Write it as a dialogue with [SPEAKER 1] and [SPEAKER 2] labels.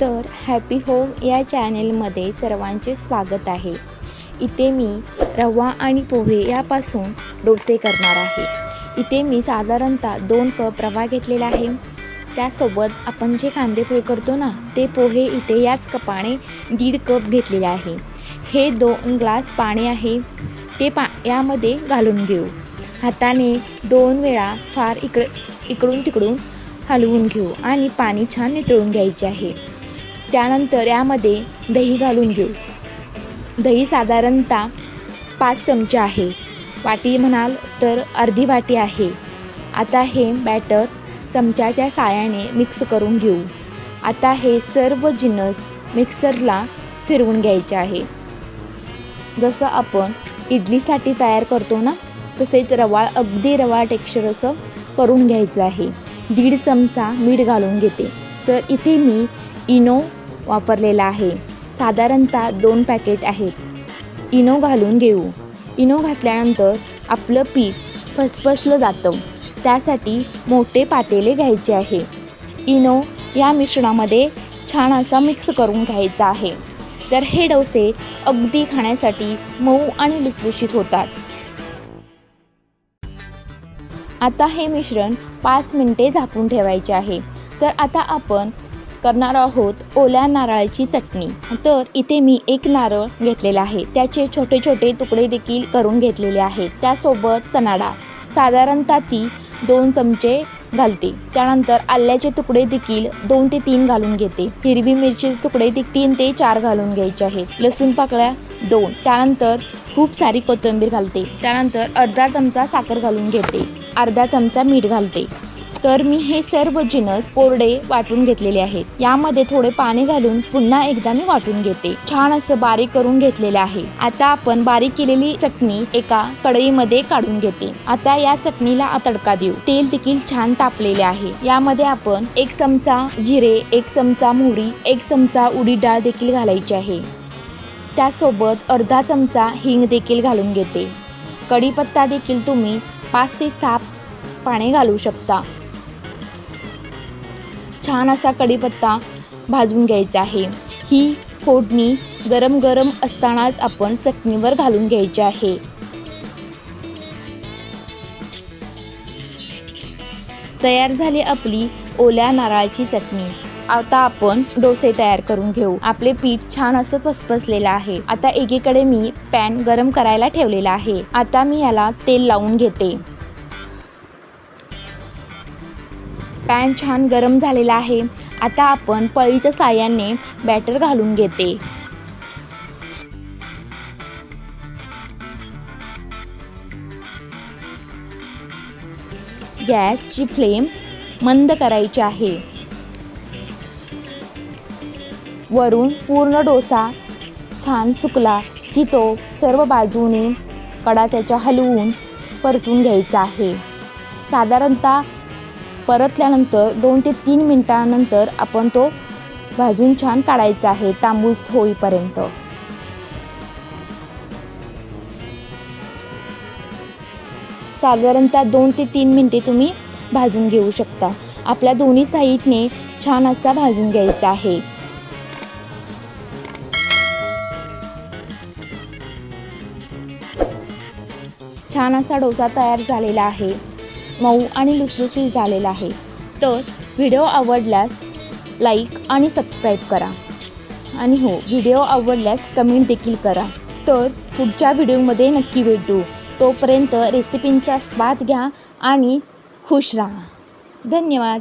[SPEAKER 1] तर happy home या चॅनेलमध्ये सर्वांचे स्वागत आहे. इथे मी रवा आणि पोहे यापासून डोसे करणार आहे. इथे मी साधारणतः दोन कप रवा घेतलेला आहे. त्यासोबत आपण जे कांदे पोहे करतो ना ते पोहे इथे याच कपाने दीड कप घेतलेले आहे. हे दोन ग्लास पाणी आहे. ते पा यामध्ये घालून घेऊ. हाताने दोन वेळा फार इकडे इकडून तिकडून हलवून घेऊ आणि पाणी छान नितळून घ्यायचे आहे. त्यानंतर यामध्ये दही घालून घेऊ. दही साधारणतः पाच चमचे आहे. वाटी म्हणाल तर अर्धी वाटी आहे. आता हे बॅटर चमच्याच्या साहाय्याने मिक्स करून घेऊ. आता हे सर्व जिनस मिक्सरला फिरवून घ्यायचे आहे. जसं आपण इडलीसाठी तयार करतो ना तसेच रवाळ अगदी रवाळ टेक्स्चर असं करून घ्यायचं आहे. दीड चमचा मीठ घालून घेते. तर इथे मी इनो वापरलेला आहे. साधारणतः दोन पॅकेट आहेत. इनो घालून घेऊ. इनो घातल्यानंतर आपलं पीठ फसफसलं जातं. त्यासाठी मोठे पातेले घ्यायचे आहे. इनो या मिश्रणामध्ये छान असा मिक्स करून घ्यायचा आहे. तर हे डोसे अगदी खाण्यासाठी मऊ आणि लुसलुशीत होतात. आता हे मिश्रण पाच मिनटे झाकून ठेवायचे आहे. तर आता आपण करणार आहोत ओल्या नारळाची चटणी. तर इथे मी एक नारळ घेतलेला आहे. त्याचे छोटे छोटे तुकडे देखील करून घेतलेले आहेत. त्यासोबत चणाडा. साधारणतः ती दोन चमचे घालते. त्यानंतर आल्याचे तुकडे देखील दोन ते तीन घालून घेते. हिरवी मिरचीचे तुकडे तीन ते चार घालून घ्यायचे आहेत. लसूण पाकळ्या दोन. त्यानंतर खूप सारी कोथिंबीर घालते. त्यानंतर अर्धा चमचा साखर घालून घेते. अर्धा चमचा मीठ घालते. तर मी हे सर्व जिनस कोरडे वाटून घेतलेले आहेत. यामध्ये थोडे पाणी घालून पुन्हा एकदा मी वाटून घेते. छान असं बारीक करून घेतलेले आहे. आता आपण बारीक केलेली चटणी एका कढईमध्ये काढून घेते. आता या चटणीला तडका देऊ. तेल देखील छान तापलेले आहे. यामध्ये आपण एक चमचा जिरे एक चमचा मोहरी एक चमचा उडी डाळ देखील घालायची आहे. त्यासोबत अर्धा चमचा हिंग देखील घालून घेते. कढीपत्ता देखील तुम्ही पाच ते सहा पाने घालू शकता. छान असा कढीपत्ता भाजून घ्यायचा आहे. ही फोडणी गरम गरम असतानाच आपण चटणीवर घालून घ्यायची आहे. तयार झाली आपली ओल्या नारळाची चटणी. आता आपण डोसे तयार करून घेऊ. आपले पीठ छान असं फसफसलेलं आहे. आता एकीकडे मी पॅन गरम करायला ठेवलेला आहे. आता मी याला तेल लावून घेते. पॅन छान गरम झालेला आहे. आता आपण पळीच्या साह्याने बॅटर घालून घेते. गॅसची फ्लेम मंद करायची आहे. वरून पूर्ण डोसा छान सुकला की तो सर्व बाजूने कडा त्याच्या हलवून परतून घ्यायचा आहे. साधारणतः परतल्यानंतर दोन ते तीन मिनटानंतर आपण तो भाजून छान काढायचा आहे तांबूस होईपर्यंत. साधारणतः दोन ते तीन मिनटे तुम्ही भाजून घेऊ शकता. आपल्या दोन्ही साईडने छान असा भाजून घ्यायचा आहे. छान असा डोसा तयार झालेला आहे. मऊ आणि लुसलुसीत झालेला आहे. तर व्हिडिओ आवडल्यास लाईक आणि सबस्क्राईब करा. आणि हो व्हिडिओ आवडल्यास कमेंट देखील करा. तर पुढच्या व्हिडिओमध्ये नक्की भेटू. तोपर्यंत रेसिपींचा स्वाद घ्या आणि खुश राहा. धन्यवाद.